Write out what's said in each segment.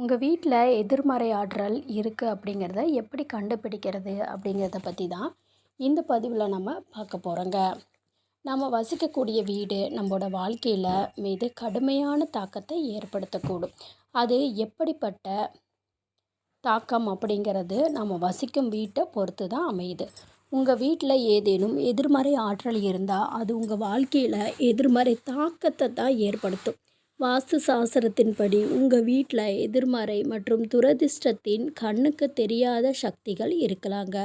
உங்கள் வீட்டில் எதிர்மறை ஆற்றல் இருக்குது அப்படிங்கிறத எப்படி கண்டுபிடிக்கிறது அப்படிங்கிறத பற்றி தான் இந்த பதிவில் நம்ம பார்க்க போகிறோங்க நம்ம வசிக்கக்கூடிய வீடு நம்மளோட வாழ்க்கையில் மீது கடுமையான தாக்கத்தை ஏற்படுத்தக்கூடும். அது எப்படிப்பட்ட தாக்கம் அப்படிங்கிறது நம்ம வசிக்கும் வீட்டை பொறுத்து தான் அமையுது. உங்கள் வீட்டில் ஏதேனும் எதிர்மறை ஆற்றல் இருந்தால் அது உங்கள் வாழ்க்கையில் எதிர்மறை தாக்கத்தை தான் ஏற்படுத்தும். வாஸ்து சாஸ்திரத்தின்படி உங்கள் வீட்டில் எதிர்மறை மற்றும் துரதிர்ஷ்டத்தின் கண்ணுக்கு தெரியாத சக்திகள் இருக்கலாங்க.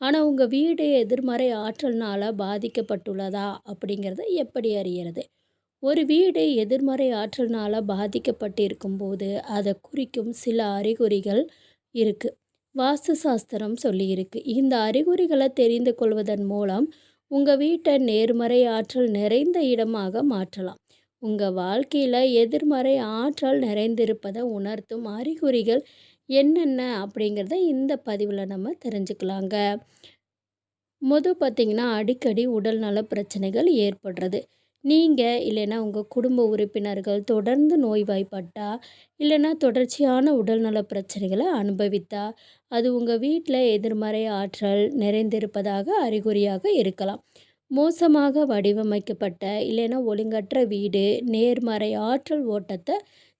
ஆனால் உங்கள் வீடு எதிர்மறை ஆற்றல்னால் பாதிக்கப்பட்டுள்ளதா அப்படிங்கிறத எப்படி அறியறது? ஒரு வீடு எதிர்மறை ஆற்றல்னால் பாதிக்கப்பட்டு இருக்கும்போது அதை குறிக்கும் சில அறிகுறிகள் இருக்குது வாஸ்து சாஸ்திரம் சொல்லியிருக்கு. இந்த அறிகுறிகளை தெரிந்து கொள்வதன் மூலம் உங்கள் வீட்டை நேர்மறை ஆற்றல் நிறைந்த இடமாக மாற்றலாம். உங்கள் வாழ்க்கையில் எதிர்மறை ஆற்றல் நிறைந்திருப்பதை உணர்த்தும் அறிகுறிகள் என்னென்ன அப்படிங்கிறத இந்த பதிவில் நம்ம தெரிஞ்சுக்கலாங்க. முத பார்த்திங்கன்னா அடிக்கடி உடல்நல பிரச்சனைகள் ஏற்படுறது. நீங்கள் இல்லைன்னா உங்கள் குடும்ப உறுப்பினர்கள் தொடர்ந்து நோய்வாய்ப்பட்டா இல்லைன்னா தொடர்ச்சியான உடல்நல பிரச்சனைகளை அனுபவித்தா அது உங்கள் வீட்டில் எதிர்மறை ஆற்றல் நிறைந்திருப்பதாக அறிகுறியாக இருக்கலாம். மோசமாக வடிவமைக்கப்பட்ட இல்லைன்னா ஒழுங்கற்ற வீடு நேர்மறை ஆற்றல் ஓட்டத்தை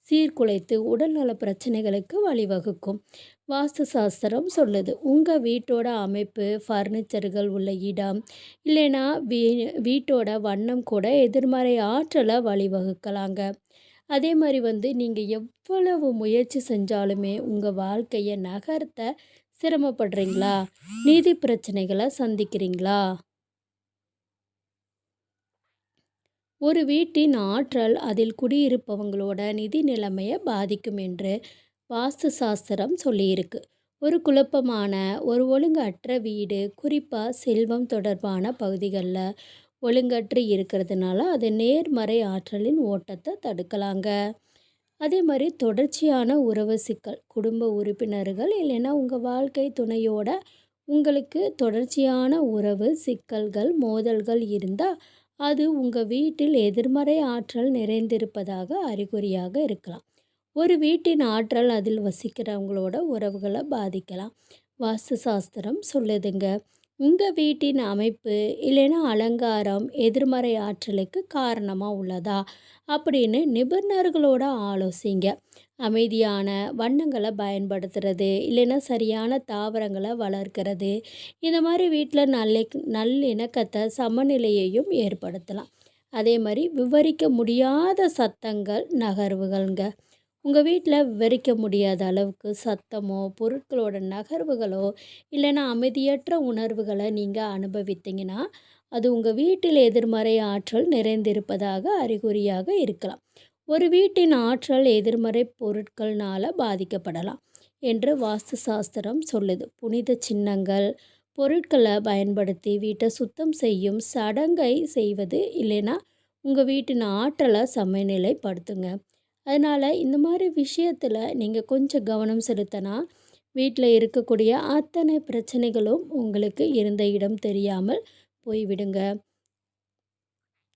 சீர்குலைத்து உடல்நல பிரச்சனைகளுக்கு வழிவகுக்கும். வாஸ்து சாஸ்திரம் சொல்லுது உங்கள் வீட்டோட அமைப்பு ஃபர்னிச்சர்கள் உள்ள இடம் இல்லைன்னா வீ வீட்டோட வண்ணம் கூட எதிர்மறை ஆற்றலை வழிவகுக்கலாங்க. அதே மாதிரி வந்து நீங்கள் எவ்வளவு முயற்சி செஞ்சாலுமே உங்கள் வாழ்க்கையை நகர்த்த சிரமப்படுறீங்களா? நீதி பிரச்சனைகளை சந்திக்கிறீங்களா? ஒரு வீட்டின் ஆற்றல் அதில் குடியிருப்பவங்களோட நிதி நிலைமையை பாதிக்கும் என்று வாஸ்து சாஸ்திரம் சொல்லியிருக்கு. ஒரு குழப்பமான ஒரு ஒழுங்கற்ற வீடு குறிப்பாக செல்வம் தொடர்பான பகுதிகளில் ஒழுங்கற்று இருக்கிறதுனால அது நேர்மறை ஆற்றலின் ஓட்டத்தை தடுக்கலாங்க. அதே மாதிரி தொடர்ச்சியான உறவு சிக்கல் குடும்ப உறுப்பினர்கள் இல்லைன்னா உங்கள் வாழ்க்கை துணையோட உங்களுக்கு தொடர்ச்சியான உறவு சிக்கல்கள் மோதல்கள் இருந்தால் அது உங்கள் வீட்டில் எதிர்மறை ஆற்றல் நிறைந்திருப்பதாக அறிகுறியாக இருக்கலாம். ஒரு வீட்டின் ஆற்றல் அதில் வசிக்கிறவங்களோட உறவுகளை பாதிக்கலாம். வாஸ்து சாஸ்திரம் சொல்லுதுங்க உங்கள் வீட்டின் அமைப்பு இல்லைன்னா அலங்காரம் எதிர்மறை ஆற்றலுக்கு காரணமாக உள்ளதா? அப்படின்னு நிபுணர்களோட ஆலோசிங்க. அமைதியான வண்ணங்களை பயன்படுத்துறது இல்லைன்னா சரியான தாவரங்களை வளர்க்கிறது. இந்த மாதிரி வீட்டில் நல்ல நல்லிணக்கத்தை சமநிலையையும் ஏற்படுத்தலாம். அதே மாதிரி விவரிக்க முடியாத சத்தங்கள் நகர்வுகள்ங்க. உங்கள் வீட்டில் விவரிக்க முடியாத அளவுக்கு சத்தமோ பொருட்களோட நகர்வுகளோ இல்லைன்னா அமைதியற்ற உணர்வுகளை நீங்கள் அனுபவித்தீங்கன்னா அது உங்கள் வீட்டில் எதிர்மறை ஆற்றல் நிறைந்திருப்பதாக அறிகுறியாக இருக்கலாம். ஒரு வீட்டின் ஆற்றல் எதிர்மறை பொருட்கள்னால் பாதிக்கப்படலாம் என்று வாஸ்து சாஸ்திரம் சொல்லுது. புனித சின்னங்கள் பொருட்களை பயன்படுத்தி வீட்டை சுத்தம் செய்யும் சடங்கை செய்வது இல்லைன்னா உங்கள் வீட்டின் ஆற்றலை சமநிலைப்படுத்துங்க. அதனால் இந்த மாதிரி விஷயத்தில் நீங்கள் கொஞ்சம் கவனம் செலுத்தினா வீட்டில் இருக்கக்கூடிய அத்தனை பிரச்சனைகளும் உங்களுக்கு இருந்த இடம் தெரியாமல் போய்விடுங்க.